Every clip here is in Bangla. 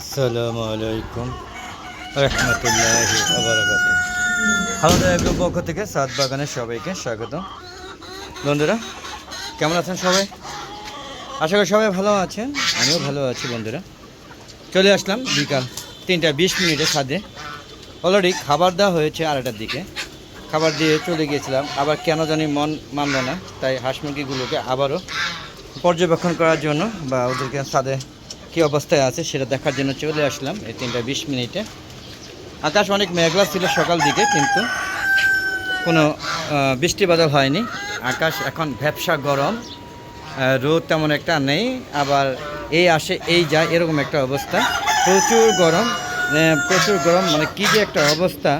আসসালামু আলাইকুম রহমতুল্লাহ আমাদের পক্ষ থেকে সাত বাগানের সবাইকে স্বাগত বন্ধুরা, কেমন আছেন সবাই? আশা করি সবাই ভালো আছেন, আমিও ভালো আছি বন্ধুরা। চলে আসলাম বিকাল তিনটা বিশ মিনিটে ছাদে অলরেডি খাবার দেওয়া হয়েছে আড়াটার দিকে। খাবার দিয়ে চলে গিয়েছিলাম, আবার কেন জানি মন মানল না, তাই হাঁস মুরগিগুলোকে আবারও পর্যবেক্ষণ করার জন্য বা ওদেরকে ছাদে কী অবস্থায় আছে সেটা দেখার জন্য চলে আসলাম। এই তিনটা বিশ মিনিটে। আকাশ অনেক মেঘলা ছিল সকাল দিকে, কিন্তু কোনো বৃষ্টি বাদল হয়নি। আকাশ এখন ভ্যাবসা গরম রোদ তেমন একটা নেই। আবার এই আসে, এই যায়, এরকম একটা অবস্থা। প্রচুর গরম প্রচুর গরম। মানে কী যে একটা অবস্থা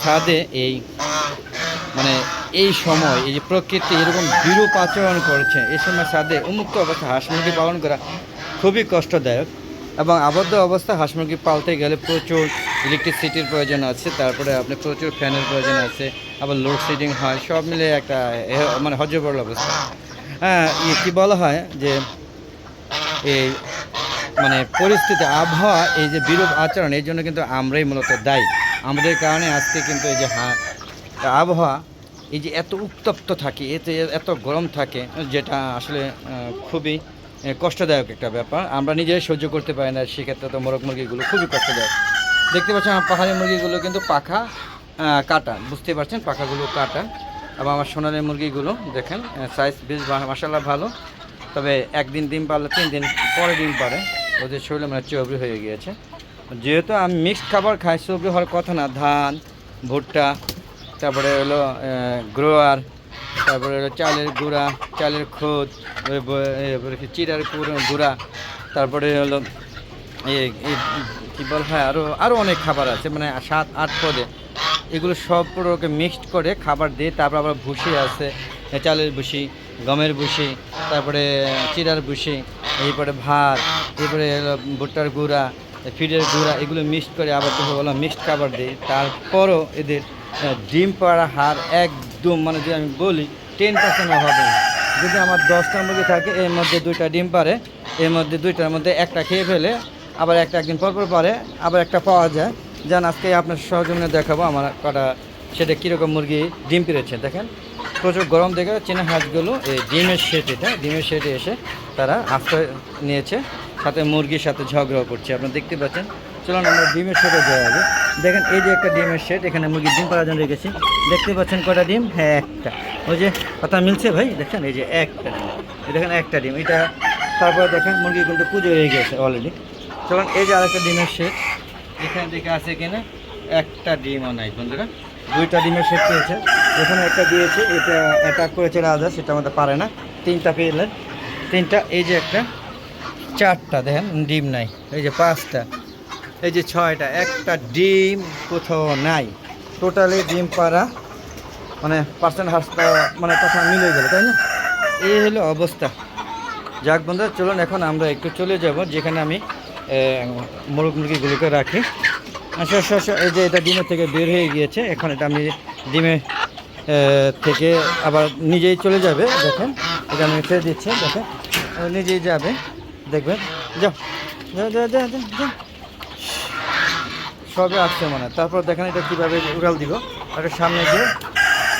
ছাদে এই মানে এই সময়, এই যে প্রকৃতি এরকম বিরূপ আচরণ করেছে। এই সময় সাদে উন্মুক্ত অবস্থা, হাঁস মুরগি পালন করা। খুবই কষ্টদায়ক এবং আবদ্ধ অবস্থা, হাঁস মুরগি পালতে গেলে প্রচুর ইলেকট্রিসিটির প্রয়োজন আছে, তারপরে আপনি প্রচুর ফ্যানের প্রয়োজন আছে, আবার লোডশেডিং হয়, সব মিলে একটা মানে হজবরল অবস্থা। হ্যাঁ ইয়ে কী বলা হয় যে এই মানে পরিস্থিতি, আবহাওয়া, এই যে বিরূপ আচরণ এই জন্য কিন্তু আমরাই মূলত দায়ী। আমাদের কারণে আজকে কিন্তু এই যে আবহাওয়া, এই যে এত উত্তপ্ত থাকে, এতে এত গরম থাকে, যেটা আসলে খুবই কষ্টদায়ক একটা ব্যাপার। আমরা নিজেরাই সহ্য করতে পারি না, সেক্ষেত্রে তো মোরগ মুরগিগুলো খুবই কষ্টদায়ক। দেখতে পাচ্ছেন, আমার পাহাড়ি মুরগিগুলো কিন্তু পাখা কাটা বুঝতে পারছেন, পাখাগুলো কাটা। এবং আমার সোনালি মুরগিগুলো, দেখেন সাইজ বেশ মাসাল্লাহ ভালো। তবে একদিন ডিম পারলে, তিন দিন পরে ডিম পারে। ওদের শরীরে মানে চর্বি হয়ে গিয়েছে। যেহেতু আমি মিক্সড খাবার খাই, চর্বি হওয়ার কথা না, ধান, ভুট্টা, তারপরে হলো গ্রোয়ার তারপরে হলো চালের গুঁড়া, চালের খোদ চিরার গুঁড়া তারপরে হলো কী বল হয় আরও আরও অনেক খাবার আছে মানে সাত, আট পদে। এগুলো সব পুরোকে মিক্সড করে খাবার দিয়ে তারপর আবার ভুসি আছে চালের ভুসি, গমের ভুসি, তারপরে চিরার ভুসি, এরপরে ভাত, এরপরে হলো ভুট্টার গুঁড়া ফিডের গুঁড়া, এগুলো মিক্সড করে আবার তুমি বললাম মিক্সড খাবার দিই তারপরও এদের ডিম পাড়া হার একদম মানে যদি আমি বলি টেন পার্সেন্ট হবে না। যদি আমার দশটা মুরগি থাকে, এর মধ্যে দুইটা ডিম পারে, এর মধ্যে দুইটার মধ্যে একটা খেয়ে ফেলে, আবার একটা একদিন পর পর আবার একটা পাওয়া যায়। যান আজকে আপনার সহজমনে দেখাবো আমার কটা, সেটা কীরকম মুরগি ডিম পেরেছে। দেখেন, প্রচুর গরম দেখে চীনা হাঁসগুলো, এই ডিমের শেট এটা ডিমের শেটে এসে তারা আশ্রয় নিয়েছে, সাথে মুরগির সাথে ঝগড়াও করছে। আপনারা দেখতে পাচ্ছেন চলুন আমরা ডিমের শেটে দেওয়া হবে দেখেন এই যে একটা ডিমের শেড এখানে মুরগির ডিম পাওয়ার জন্য রেখেছি। দেখতে পাচ্ছেন কটা ডিম? হ্যাঁ একটা। ওই যে কথা মিলছে ভাই? দেখেন এই যে একটা ডিম। দেখেন একটা ডিম। এটা তারপরে দেখেন মুরগি কিন্তু পুজো হয়ে গেছে অলরেডি চলুন, এই যে আরেকটা ডিমের শেড এখানে দিকে আছে কিনা একটা ডিমও নাই, বন্ধুরা। দুইটা ডিমের সেট পেয়েছে। এখানে একটা দিয়েছে, এটা অ্যাটাক করেছে রাজা, সেটা আমাদের পারে না। তিনটা পেলেন। তিনটা, এই যে একটা, চারটা, দেখেন, ডিম নাই। এই যে পাঁচটা। এই যে ছয়টা একটা ডিম কোথাও নাই। টোটালি ডিম পাড়া মানে পার্সেন্ট হাসপা মানে কথা মিলে গেল তাই না? এই হলো অবস্থা। যাক বন্ধু চলুন এখন আমরা একটু চলে যাব যেখানে আমি মোরগ মুরগিগুলোকে রাখি। আচ্ছা আচ্ছা আচ্ছা, এই যে এটা ডিমের থেকে বের হয়ে গিয়েছে এখন এটা আমি ডিমে থেকে আবার নিজেই চলে যাবে দেখেন এটা আমি ফেলে দিচ্ছি দেখেন নিজেই যাবে দেখবেন যাও যা যা যা যা সবে আসছে মানে তারপর দেখেন এটা কীভাবে উড়াল দিব। এটা সামনে গিয়ে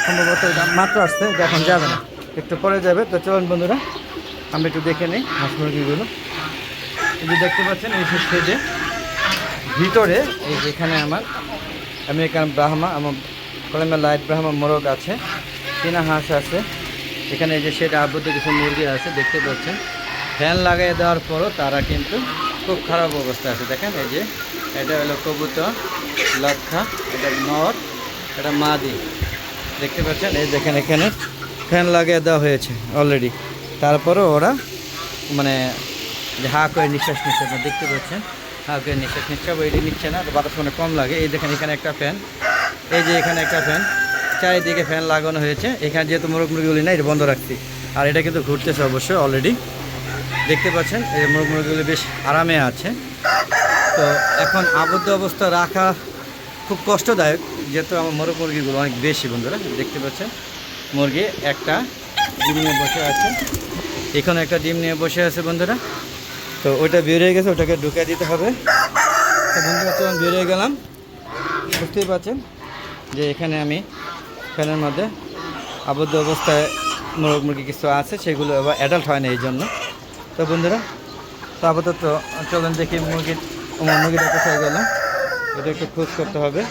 সম্ভবত মাত্র আসছে এখন যাবে না। একটু পরে যাবে। তো চলুন বন্ধুরা, আমরা একটু দেখে নিই হাঁস মুরগিগুলো এই দেখতে পাচ্ছেন, এই স্টেজে ভিতরে, এই যেখানে আমার আমেরিকান ব্রাহ্মা আমার কলমে লাইট ব্রাহ্মা মোরগ আছে। চীনা হাঁস আছে। এখানে যে সেটা আবদ্ধ কিছু মুরগি আছে, দেখতে পাচ্ছেন। ফ্যান লাগাই দেওয়ার পরও তারা কিন্তু খুব খারাপ অবস্থা আছে। দেখেন এই যে এটা হলো কবুতর, লক্ষা, এটা নর এটা মাদি। দেখতে পাচ্ছেন? এই দেখেন এখানে ফ্যান লাগিয়ে দেওয়া হয়েছে অলরেডি তারপরেও ওরা মানে হা করে নিঃশ্বাস নিচ্ছে, আপনারা দেখতে পাচ্ছেন? হা করে নিঃশ্বাস নিচ্ছে, আবার এটি নিচ্ছে না বাতাস মানে কম লাগে। এই দেখেন এখানে একটা ফ্যান। এই যে এখানে একটা ফ্যান, চারিদিকে ফ্যান লাগানো হয়েছে। এখানে যেহেতু মোরগ মুরগিগুলি না এটা বন্ধ রাখছি। আর এটা কিন্তু ঘুরতেছে অবশ্যই অলরেডি দেখতে পাচ্ছেন? এই মোরগ মুরগিগুলি বেশ আরামে আছে। তো এখন আবদ্ধ অবস্থা রাখা খুব কষ্টদায়ক, যেহেতু আমার মোরগ মুরগিগুলো অনেক বেশি বন্ধুরা, দেখতে পাচ্ছেন। মুরগি একটা ডিম নিয়ে বসে আছে। এখানে একটা ডিম নিয়ে বসে আছে বন্ধুরা। তো ওইটা বের হয়ে গেছে, ওটাকে ঢুকিয়ে দিতে হবে। তো বন্ধুরা, চলুন বের হয়ে গেলাম। বুঝতেই পারছেন যে এখানে আমি ফ্যানের মধ্যে আবদ্ধ অবস্থায় মোরগ মুরগি কিছু আছে, সেগুলো আবার অ্যাডাল্ট হয় না এই জন্য তো বন্ধুরা, তো আপাতত চলুন দেখি মুরগির মুরগিটা কোথায় গেল এটা একটু খোঁজ করতে হবে।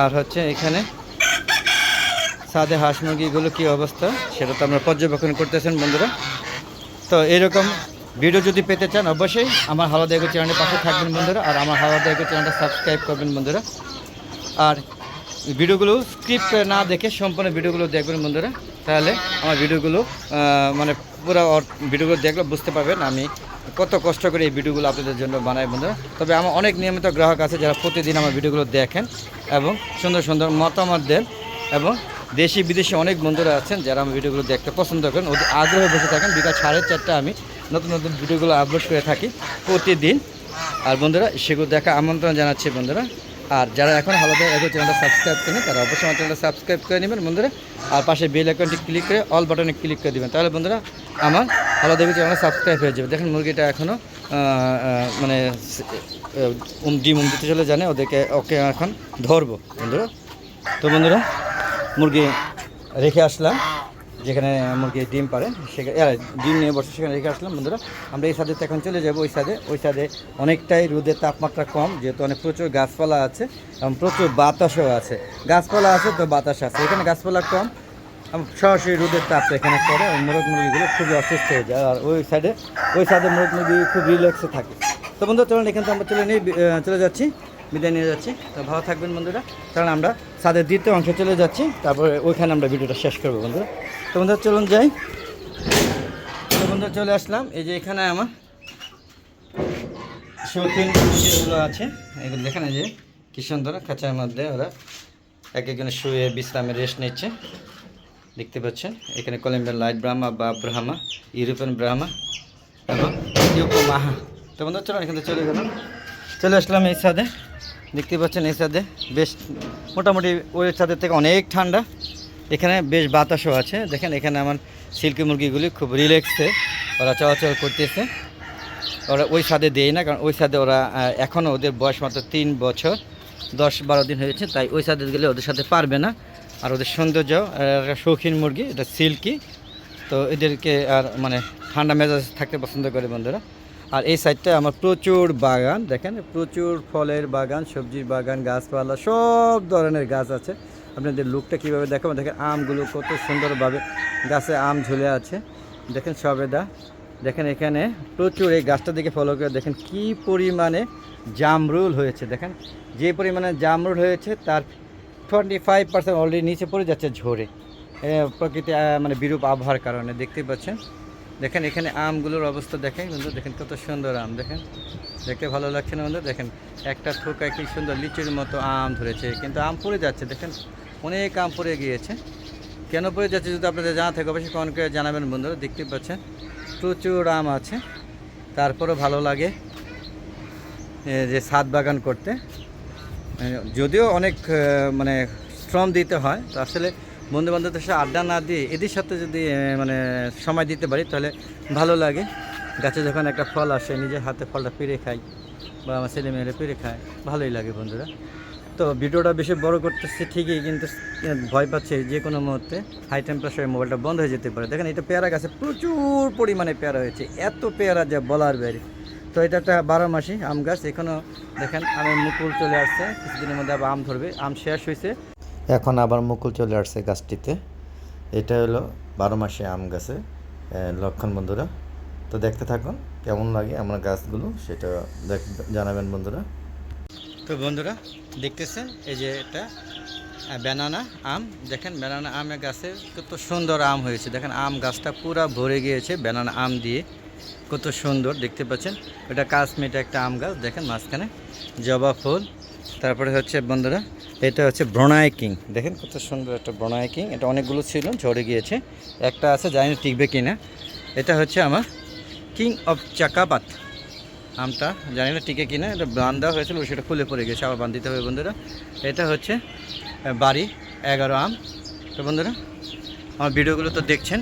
আর হচ্ছে এখানে সাদে হাঁস মুরগিগুলো কী অবস্থা, সেটা তো আমরা পর্যবেক্ষণ করতেছেন বন্ধুরা। তো এরকম ভিডিও যদি পেতে চান, অবশ্যই আমার হাওয়া দেখো চ্যানেলের পাশে থাকবেন বন্ধুরা, আর আমার হাওয়া দেখো চ্যানেলটা সাবস্ক্রাইব করবেন বন্ধুরা। আর ভিডিওগুলো স্ক্রিপ্ট না দেখে সম্পূর্ণ ভিডিওগুলো দেখবেন বন্ধুরা। তাহলে আমার ভিডিওগুলো মানে পুরো ভিডিওগুলো দেখলে বুঝতে পারবেন আমি কত কষ্ট করে এই ভিডিওগুলো আপনাদের জন্য বানাই বন্ধুরা তবে আমার অনেক নিয়মিত গ্রাহক আছে যারা প্রতিদিন আমার ভিডিওগুলো দেখেন এবং সুন্দর সুন্দর মতামত দেন এবং দেশি বিদেশি অনেক বন্ধুরা আছেন যারা আমার ভিডিওগুলো দেখতে পছন্দ করেন, ওদের আগ্রহে বসে থাকেন। বিকাল সাড়ে চারটা আমি নতুন নতুন ভিডিওগুলো আপলোড করে থাকি প্রতিদিন। আর বন্ধুরা, সেগুলো দেখা আমন্ত্রণ জানাচ্ছি বন্ধুরা। আর যারা এখন হালাদা এগো চ্যানেলটা সাবস্ক্রাইব করেন তারা অবশ্যই আমার চ্যানেলটা সাবস্ক্রাইব করে নেবেন। বন্ধুরা, আর পাশে বেল আইকনটি ক্লিক করে অল বাটনে ক্লিক করে দেবেন। তাহলে বন্ধুরা, আমার হালাদা এগো চ্যানেলটা সাবস্ক্রাইব হয়ে যাবে। দেখেন, মুরগিটা এখনও মানে ডিম উম দিতে চলে জানে ওদেরকে, ওকে এখন ধরবো, বন্ধুরা। তো বন্ধুরা, মুরগি রেখে আসলাম। যেখানে মুরগি ডিম পারে সেখানে ডিম নিয়ে বসে সেখানে রেখে আসলাম, বন্ধুরা। আমরা এই সাইডে এখন চলে যাব, ওই সাদে ওই সাদে অনেকটাই রোদের তাপমাত্রা কম, যেহেতু অনেক প্রচুর গাছপালা আছে এবং প্রচুর বাতাসও আছে। গাছপালা আছে তো বাতাস আছে, এখানে গাছপালা কম। সরাসরি রোদের তাপটা এখানে পড়ে, এবং মোরগ মুরগিগুলো খুবই অসুস্থ হয়ে যায়। আর ওই সাইডে ওই সাইডে মোরগ মুরগি খুব রিল্যাক্সে থাকে। তো বন্ধু চলুন, এখান থেকে আমরা চলে নিয়ে চলে যাচ্ছি। বিদায় নিয়ে যাচ্ছি। তো ভালো থাকবেন বন্ধুরা। কারণ আমরা সাদের দ্বিতীয় অংশে চলে যাচ্ছি। তারপরে ওইখানে আমরা ভিডিওটা শেষ করব বন্ধুরা। তো বন্ধুরা, চলুন যাই। তো বন্ধুরা, চলে আসলাম। এই যে এখানে আমার শৌখিন যেগুলো আছে। এগুলো দেখেন যে কি সুন্দর খাঁচার মধ্যে ওরা এক একজনে শুয়ে বিশ্রামে রেস্ট নিচ্ছে। দেখতে পাচ্ছেন, এখানে কলম্বিয়ার লাইট ব্রাহ্মা বা ব্রাহ্মা ইউরোপিয়ান ব্রাহ্মা এবং ইউকো মাহা তো বন্ধু চলো এখান চলে গেলাম। চলে আসলাম এই সাদে দেখতে পাচ্ছেন এই সাদে বেশ মোটামুটি ওই ছাদের থেকে অনেক ঠান্ডা। এখানে বেশ বাতাসও আছে। দেখেন এখানে আমার সিল্কি মুরগিগুলি খুব রিল্যাক্সে ওরা চলাচল করতেছে। ওরা ওই ছাদে দেয় না, কারণ ওই সাদে ওরা এখনও ওদের বয়স মাত্র তিন বছর, দশ বারো দিন হয়েছে, তাই ওই সাদে গেলে ওদের সাথে পারবে না। আর ওদের সৌন্দর্য শৌখিন মুরগি, এটা সিল্কি। তো এদেরকে আর মানে ঠান্ডা মেজাজ থাকতে পছন্দ করে বন্ধুরা। আর এই সাইডটা আমার প্রচুর বাগান, দেখেন, প্রচুর ফলের বাগান, সবজির বাগান, গাছপালা, সব ধরনের গাছ আছে। আপনাদের লুকটা কীভাবে দেখাবো? দেখেন, আমগুলো কত সুন্দরভাবে গাছে আম ঝুলে আছে। দেখেন সবেদা দেখেন, এখানে প্রচুর এই গাছটা দিকে ফলো করে দেখেন কি পরিমাণে জামরুল হয়েছে। দেখেন, যে পরিমাণে জামরুল হয়েছে, তার টোয়েন্টি ফাইভ পার্সেন্ট অলরেডি নিচে পড়ে যাচ্ছে ঝরে। প্রকৃতি মানে বিরূপ আবহাওয়ার কারণে, দেখতে পাচ্ছেন? দেখেন এখানে আমগুলোর অবস্থা দেখেন বন্ধু, দেখেন কত সুন্দর আম, দেখেন। দেখতে ভালো লাগছে না বন্ধু? দেখেন, একটা থোকায় কি সুন্দর লিচুর মতো আম ধরেছে, কিন্তু আম পড়ে যাচ্ছে, দেখেন। অনেক আম পড়ে গিয়েছে। কেন পড়ে যাচ্ছে যদি আপনাদের জানা থাকে, অবশ্যই কমেন্ট করে জানাবেন বন্ধুরা দেখতে পাচ্ছেন। প্রচুর আম আছে, তারপরেও ভালো লাগে যে ছাদ বাগান করতে। যদিও অনেক মানে শ্রম দিতে হয়, তো আসলে বন্ধু বান্ধবদের সাথে আড্ডা না দিয়ে এদের সাথে যদি মানে সময় দিতে পারি, তাহলে ভালো লাগে। গাছে যখন একটা ফল আসে, নিজের হাতে ফলটা পেরে খাই বা আমার ছেলে মেয়েরা পেরে খায়, ভালোই লাগে বন্ধুরা। তো ভিডিওটা বেশি বড় করতেছে ঠিকই, কিন্তু ভয় পাচ্ছে যে কোনো মুহূর্তে হাই টেম্পারেচারে মোবাইলটা বন্ধ হয়ে যেতে পারে। দেখেন, এটা পেয়ারা গাছে প্রচুর পরিমাণে পেয়ারা হয়েছে, এত পেয়ারা যা বলার বাইরে। তো এটা একটা বারো মাসি আম গাছ এখনও দেখেন আমের মুকুল চলে আসছে, কিছুদিনের মধ্যে আবার আম ধরবে। আম শেষ হয়েছে এখন আবার মুকুল চলে আসছে গাছটিতে। এটা হলো বারো মাসে আম গাছে লক্ষণ বন্ধুরা। তো দেখতে থাকুন, কেমন লাগে আমার গাছগুলো, সেটা জানাবেন বন্ধুরা। তো বন্ধুরা, দেখতেছেন, এই যে এটা ব্যানানা আম। দেখেন, ব্যানানা আমের গাছে কত সুন্দর আম হয়েছে। দেখেন, আম গাছটা পুরো ভরে গিয়েছে ব্যানানা আম দিয়ে। কত সুন্দর, দেখতে পাচ্ছেন? এটা কাশ্মীর একটা আম গাছ, দেখেন মাঝখানে, জবা ফুল। তারপরে হচ্ছে বন্ধুরা এটা হচ্ছে ব্রণাই কিং। দেখেন কত সুন্দর একটা ব্রণাই কিং। এটা অনেকগুলো ছিল, ঝরে গিয়েছে। একটা আছে, জানি না টিকবে কিনা। এটা হচ্ছে আমার কিং অফ চাকাপাত আমটা জানি না টিকে কিনা। এটা বান্ধা হয়েছিল, সেটা খুলে পড়ে গেছে। আবার বান্ধিতে হবে বন্ধুরা। এটা হচ্ছে বাড়ি, এগারো আম। তো বন্ধুরা, আমার ভিডিওগুলো তো দেখছেন।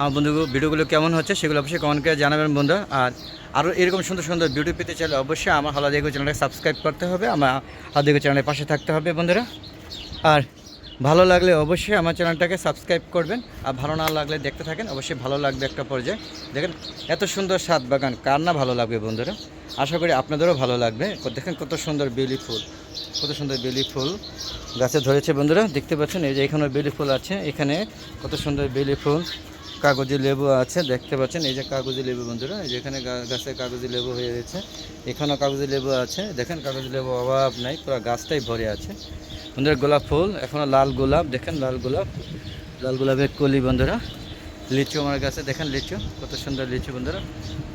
আমার বন্ধুগুলো ভিডিওগুলো কেমন হচ্ছে সেগুলো অবশ্যই কমেন্ট করে জানাবেন বন্ধুরা আর আরও এরকম সুন্দর সুন্দর ভিডিও পেতে চাইলে অবশ্যই আমার হালাদি এগো চ্যানেলটা সাবস্ক্রাইব করতে হবে, আমার হালাদি এগো চ্যানেলের পাশে থাকতে হবে বন্ধুরা। আর ভালো লাগলে অবশ্যই আমার চ্যানেলটাকে সাবস্ক্রাইব করবেন, আর ভালো না লাগলে দেখতে থাকেন, অবশ্যই ভালো লাগবে একটা পর্যায়ে। দেখেন, এত সুন্দর সাত বাগান, কার না ভালো লাগবে বন্ধুরা? আশা করি আপনাদেরও ভালো লাগবে। দেখেন কত সুন্দর বেলি ফুল কত সুন্দর বেলি ফুল গাছে ধরেছে বন্ধুরা, দেখতে পাচ্ছেন এই যে এখানে বেলি ফুল আছে, এখানে কত সুন্দর বেলি ফুল কাগজি লেবু আছে, দেখতে পাচ্ছেন, এই যে কাগজি লেবু বন্ধুরা, এই যে এখানে গা- গাছে কাগজি লেবু হয়ে গেছে। এখানেও কাগজি লেবু আছে, দেখেন কাগজি লেবু অভাব নাই, পুরো গাছটাই ভরে আছে। বন্ধুরা, গোলাপ ফুল এখনও লাল গোলাপ, দেখেন লাল গোলাপ, লাল গোলাপের কলি বন্ধুরা, লিচু আমার কাছে দেখেন লিচু, কত সুন্দর লিচু বন্ধুরা।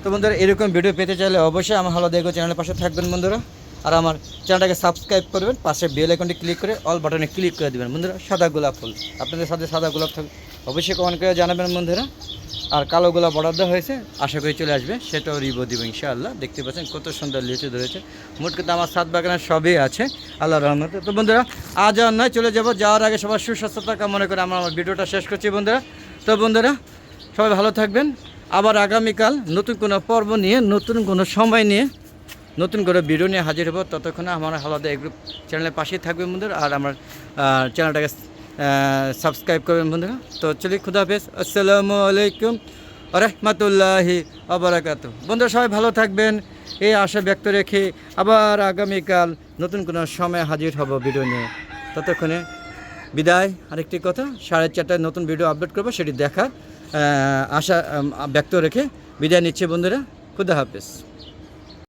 তো বন্ধুরা, এরকম ভিডিও পেতে চাইলে অবশ্যই আমার হলো দেখো চ্যানেলের পাশে থাকবেন বন্ধুরা। আর আমার চ্যানেলটাকে সাবস্ক্রাইব করবেন, পাশে বেল আইকনটি ক্লিক করে অল বাটনে ক্লিক করে দেবেন। বন্ধুরা, সাদা গোলাপ ফুল। আপনাদের সাথে সাদা গোলাপ থাকবে অবশ্যই কমেন্ট করে জানাবেন বন্ধুরা। আর কালো গোলাপ অর্ডার দেওয়া হয়েছে, আশা করি চলে আসবে। সেটাও রিভিউ দিব ইনশাআল্লাহ। দেখতে পাচ্ছেন কত সুন্দর লিচু ধরেছে। মোট কিন্তু আমার সাত বাগানের সবই আছে, আল্লাহ রহমতে। তো বন্ধুরা, আজ আর নয়, চলে যাব। যাওয়ার আগে সবার সুস্বাস্থ্যতা কামনা করে আমরা আমার ভিডিওটা শেষ করছি বন্ধুরা। তো বন্ধুরা, সবাই ভালো থাকবেন। আবার আগামীকাল নতুন কোনো পর্ব নিয়ে, নতুন কোনো সময় নিয়ে নতুন করে ভিডিও নিয়ে হাজির হব। ততক্ষণে আমার আলাদা গ্রুপ চ্যানেলের পাশেই থাকবে বন্ধুরা, আর আমার চ্যানেলটাকে সাবস্ক্রাইব করবেন বন্ধুরা। তো চলি খুদাফেজ আসসালামু আলাইকুম রহমতুল্লাহি আবরাকাত বন্ধুরা, সবাই ভালো থাকবেন, এই আশা ব্যক্ত রেখে আবার আগামীকাল নতুন কোনো সময় হাজির হব ভিডিও নিয়ে। ততক্ষণে বিদায়। আরেকটি কথা, সাড়ে চারটায় নতুন ভিডিও আপলোড করব, সেটি দেখার আশা ব্যক্ত রেখে বিদায় নিচ্ছে বন্ধুরা। খুদা হাফেজ।